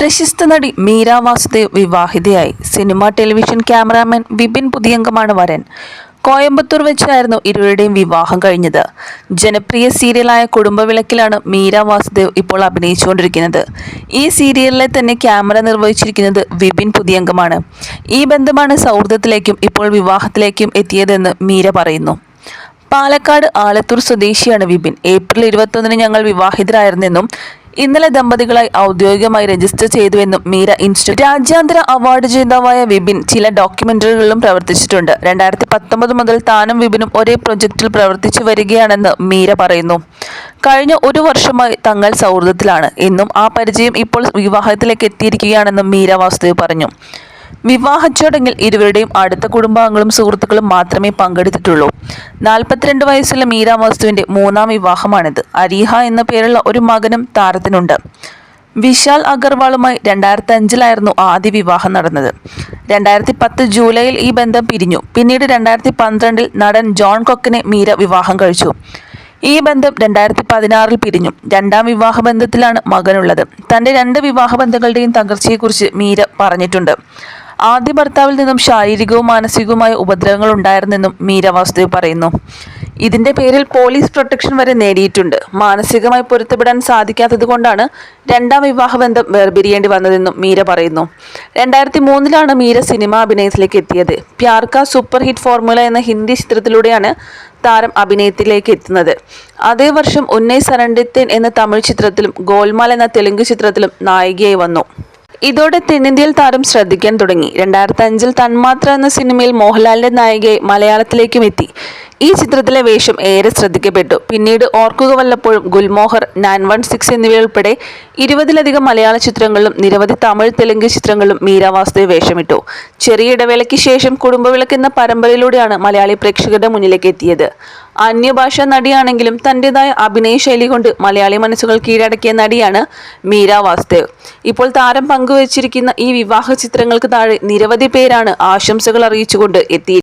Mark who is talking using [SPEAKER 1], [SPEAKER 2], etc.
[SPEAKER 1] പ്രശസ്ത നടി മീര വാസുദേവ് വിവാഹിതയായി. സിനിമ ടെലിവിഷൻ ക്യാമറാമാൻ വിപിൻ പുതിയംഗമാണ് വരൻ. കോയമ്പത്തൂർ വെച്ചായിരുന്നു ഇരുവരുടെയും വിവാഹം കഴിഞ്ഞത്. ജനപ്രിയ സീരിയലായ കുടുംബവിളക്കിലാണ് മീര വാസുദേവ് ഇപ്പോൾ അഭിനയിച്ചുകൊണ്ടിരിക്കുന്നത്. ഈ സീരിയലിലെ തന്നെ ക്യാമറ നിർവഹിച്ചിരിക്കുന്നത് വിപിൻ പുതിയംഗമാണ് ഈ ബന്ധമാണ് സൗഹൃദത്തിലേക്കും ഇപ്പോൾ വിവാഹത്തിലേക്കും എത്തിയതെന്ന് മീര പറയുന്നു. പാലക്കാട് ആലത്തൂർ സ്വദേശിയാണ് വിപിൻ. ഏപ്രിൽ ഇരുപത്തൊന്നിന് ഞങ്ങൾ വിവാഹിതരായിരുന്നെന്നും ഇന്നലെ ദമ്പതികളായി ഔദ്യോഗികമായി രജിസ്റ്റർ ചെയ്തുവെന്നും മീര ഇൻസ്റ്റിറ്റ്യൂട്ട് രാജ്യാന്തര അവാർഡ് ജേതാവായ വിപിൻ ചില ഡോക്യുമെന്ററികളിലും പ്രവർത്തിച്ചിട്ടുണ്ട്. രണ്ടായിരത്തി പത്തൊമ്പത് മുതൽ താനും വിപിനും ഒരേ പ്രൊജക്റ്റിൽ പ്രവർത്തിച്ചു വരികയാണെന്ന് മീര പറയുന്നു. കഴിഞ്ഞ ഒരു വർഷമായി തങ്ങൾ സൗഹൃദത്തിലാണ്. എന്നും ആ പരിചയം ഇപ്പോൾ വിവാഹത്തിലേക്ക് എത്തിയിരിക്കുകയാണെന്നും മീര വാസുദേവ് പറഞ്ഞു. വിവാഹ ചടങ്ങിൽ ഇരുവരുടെയും അടുത്ത കുടുംബാംഗങ്ങളും സുഹൃത്തുക്കളും മാത്രമേ പങ്കെടുത്തിട്ടുള്ളൂ. നാൽപ്പത്തിരണ്ട് വയസ്സുള്ള മീര വാസ്തുവിന്റെ മൂന്നാം വിവാഹമാണിത്. അരീഹ എന്ന പേരുള്ള ഒരു മകനും താരത്തിനുണ്ട്. വിശാൽ അഗർവാളുമായി രണ്ടായിരത്തി അഞ്ചിലായിരുന്നു ആദ്യ വിവാഹം നടന്നത്. രണ്ടായിരത്തി പത്ത് ജൂലൈയിൽ ഈ ബന്ധം പിരിഞ്ഞു. പിന്നീട് രണ്ടായിരത്തി പന്ത്രണ്ടിൽ നടൻ ജോൺ കൊക്കിനെ മീര വിവാഹം കഴിച്ചു. ഈ ബന്ധം രണ്ടായിരത്തി പതിനാറിൽ പിരിഞ്ഞു. രണ്ടാം വിവാഹ ബന്ധത്തിലാണ് മകനുള്ളത്. തന്റെ രണ്ട് വിവാഹ ബന്ധങ്ങളുടെയും തകർച്ചയെക്കുറിച്ച് മീര പറഞ്ഞിട്ടുണ്ട്. ആദ്യ ഭർത്താവിൽ നിന്നും ശാരീരികവും മാനസികവുമായ ഉപദ്രവങ്ങൾ ഉണ്ടായിരുന്നെന്നും മീര വാസുദേവ് പറയുന്നു. ഇതിന്റെ പേരിൽ പോലീസ് പ്രൊട്ടക്ഷൻ വരെ നേടിയിട്ടുണ്ട്. മാനസികമായി പൊരുത്തപ്പെടാൻ സാധിക്കാത്തത് കൊണ്ടാണ് രണ്ടാം വിവാഹ ബന്ധം വേർപിരിയേണ്ടി വന്നതെന്നും മീര പറയുന്നു. രണ്ടായിരത്തി മൂന്നിലാണ് മീര സിനിമ അഭിനയത്തിലേക്ക് എത്തിയത്. പ്യാർക്ക സൂപ്പർ ഹിറ്റ് ഫോർമുല എന്ന ഹിന്ദി ചിത്രത്തിലൂടെയാണ് താരം അഭിനയത്തിലേക്ക് എത്തുന്നത്. അതേ വർഷം ഉന്നൈ സരണ്ടിത്തൻ എന്ന തമിഴ് ചിത്രത്തിലും ഗോൽമാൽ എന്ന തെലുങ്ക് ചിത്രത്തിലും നായികയായി വന്നു. ഇതോടെ തെന്നിന്ത്യയിൽ താരം ശ്രദ്ധിക്കാൻ തുടങ്ങി. രണ്ടായിരത്തി അഞ്ചിൽ തന്മാത്ര എന്ന സിനിമയിൽ മോഹൻലാലിന്റെ നായികയെ മലയാളത്തിലേക്കും എത്തി. ഈ ചിത്രത്തിലെ വേഷം ഏറെ ശ്രദ്ധിക്കപ്പെട്ടു. പിന്നീട് ഓർക്കുക വല്ലപ്പോഴും ഗുൽമോഹർ നയൻ വൺ സിക്സ് എന്നിവയുൾപ്പെടെ ഇരുപതിലധികം മലയാള ചിത്രങ്ങളിലും നിരവധി തമിഴ് തെലുങ്ക് ചിത്രങ്ങളിലും മീര വാസുദേവ് വേഷമിട്ടു. ചെറിയ ഇടവേളയ്ക്ക് ശേഷം കുടുംബവിളക്ക് എന്ന പരമ്പരയിലൂടെയാണ് മലയാളി പ്രേക്ഷകരുടെ മുന്നിലേക്ക് എത്തിയത്. അന്യഭാഷാ നടിയാണെങ്കിലും തന്റെതായ അഭിനയ ശൈലി കൊണ്ട് മലയാളി മനസ്സുകൾ കീഴടക്കിയ നടിയാണ് മീര വാസുദേവ്. ഇപ്പോൾ താരം പങ്കുവച്ചിരിക്കുന്ന ഈ വിവാഹ ചിത്രങ്ങൾക്ക് താഴെ നിരവധി പേരാണ് ആശംസകൾ അറിയിച്ചുകൊണ്ട് എത്തി